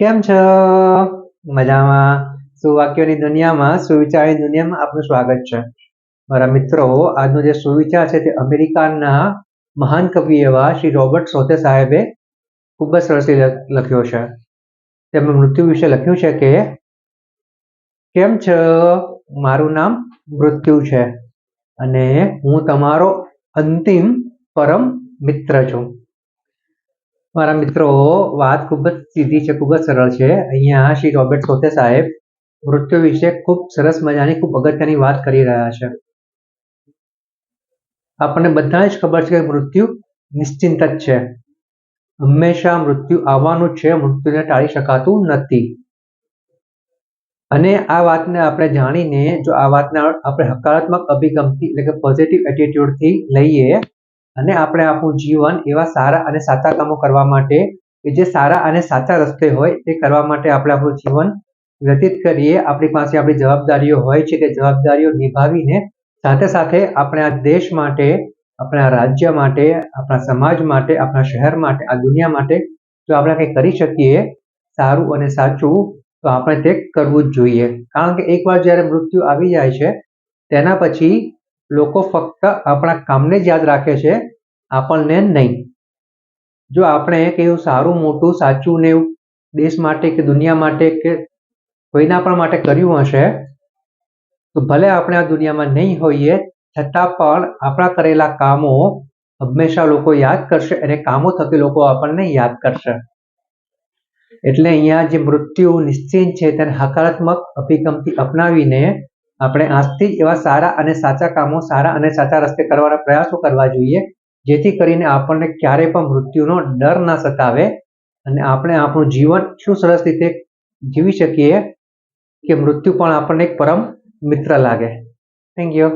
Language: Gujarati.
કેમ છો? મજામાં. સુવાક્યોની દુનિયામાં, સુવિચારની દુનિયામાં આપનું સ્વાગત છે. મારા મિત્રો, આજનો જે સુવિચાર છે તે અમેરિકાના મહાન કવિ એવા શ્રી રોબર્ટ સોતે સાહેબે ખૂબ જ સરસ લખ્યો છે. તેમણે મૃત્યુ વિશે લખ્યું છે કે, કેમ છો? મારું નામ મૃત્યુ છે અને હું તમારો અંતિમ પરમ મિત્ર છું. મારા મિત્રો, વાત ખૂબ જ સીધી છે, ખૂબ જ સરળ છે. અહીંયા શ્રી રોબર્ટ સોતે સાહેબ મૃત્યુ વિશે ખૂબ સરસ મજાની, ખૂબ અગત્યની વાત કરી રહ્યા છે. આપણને બધાને જ ખબર છે કે મૃત્યુ નિશ્ચિંત જ છે. હંમેશા મૃત્યુ આવવાનું છે, મૃત્યુને ટાળી શકાતું નથી. અને આ વાતને આપણે જાણીને, જો આ વાતને આપણે હકારાત્મક અભિગમથી, એટલે કે પોઝિટિવ એટીટ્યુડથી લઈએ અને આપણે આપણું જીવન એવા સારા અને સાચા કામો કરવા માટે કે જે સારા અને સાચા રસ્તે હોય તે કરવા માટે આપણે આપણું જીવન વ્યતીત કરીએ. આપણી પાસે આપણી જવાબદારીઓ હોય છે તે જવાબદારીઓ નિભાવીને સાથે સાથે આપણે દેશ માટે, આપણા રાજ્ય માટે, આપણા સમાજ માટે, આપણા શહેર માટે, આ દુનિયા માટે જો આપણે કંઈ કરી શકીએ સારું અને સાચું, તો આપણે તે કરવું જ જોઈએ. કારણ કે એકવાર જ્યારે મૃત્યુ આવી જાય છે, તેના પછી લોકો ફક્ત આપણા કામને જ યાદ રાખે છે, આપણને નહીં. જો આપણે કેવું સારું, મોટું, સાચું ને એવું દેશ માટે કે દુનિયા માટે કે કોઈના પણ માટે કર્યું હશે, તો ભલે આપણે આ દુનિયામાં નહીં હોઈએ, છતાં પણ આપણા કરેલા કામો હંમેશા લોકો યાદ કરશે અને કામો થકી લોકો આપણને યાદ કરશે. એટલે અહીંયા જે મૃત્યુ નિશ્ચિત છે તેને હકારાત્મક અભિગમથી અપનાવીને આપણે આજથી એવા સારા અને સાચા કામો, સારા અને સાચા રસ્તે કરવાના પ્રયાસો કરવા જોઈએ, જેથી કરીને આપણને ક્યારેય પણ મૃત્યુનો ડર ના સતાવે અને આપણે આપણું જીવન શું સરસ રીતે જીવી શકીએ કે મૃત્યુ પણ આપણને એક પરમ મિત્ર લાગે. Thank you